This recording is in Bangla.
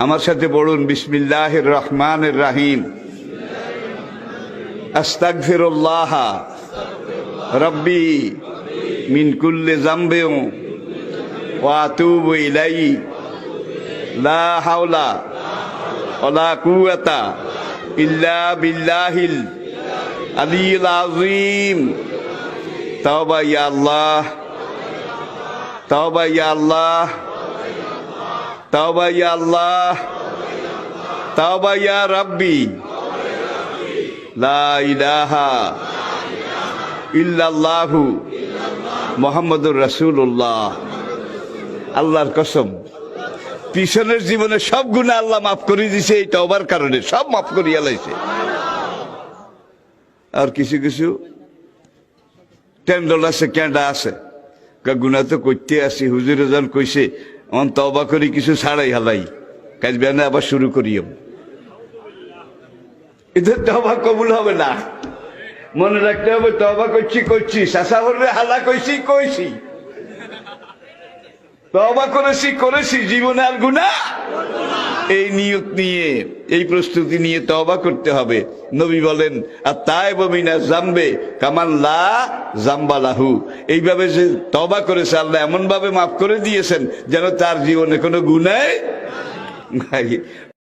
আমার সাথে বলুন বিসমিল্লাহ রহমান রাহিম। আস্তাগফিরুল্লাহ। রব্বি মিন কুল্লি জামবেও ওয়া আতুবু ইলাইহি। লা হাওলা ওয়ালা কুওয়াতা ইল্লা বিল্লাহিল আলিয়্যিল আযীম। তাওবা ইয়া আল্লাহ। তাওবা ইয়া আল্লাহ। তাওবা ইয়া আল্লাহ, তাওবা ইয়া রাব্বি, লা ইলাহা ইল্লাল্লাহু মোহাম্মদুর রাসূলুল্লাহ। আল্লাহর কসম, পিছনের জীবনে সব গুণা আল্লাহ মাফ করে দিছে, এই তওবার কারণে সব মাফ করিয়া লাইছে। আর কিছু কিছু টেন্ডল আছে ক্যান্ডা আছে। গুণা তো করতে আসি, হুজুর কইছে অন তবা করি, কিছু ছাড়াই হালাই। কাজ বেনে আবার শুরু করিও। এদের তবা কবুল হবে না। মনে রাখতে হবে তবা করছি করছি। শাসা হলে হালা কইছি কইছি। তবা করেছি করেছি, জীবনে আর গুণা এই নিয়ত নিয়ে, এই প্রস্তুতি নিয়ে তবা করতে হবে। নবী বলেন আর তাই বমিনা জামবে কামাল্লা জাম্বালাহু। এইভাবে যে তবা করেছে, আল্লাহ এমন ভাবে মাফ করে দিয়েছেন যেন তার জীবনে কোনো গুণায় নাই।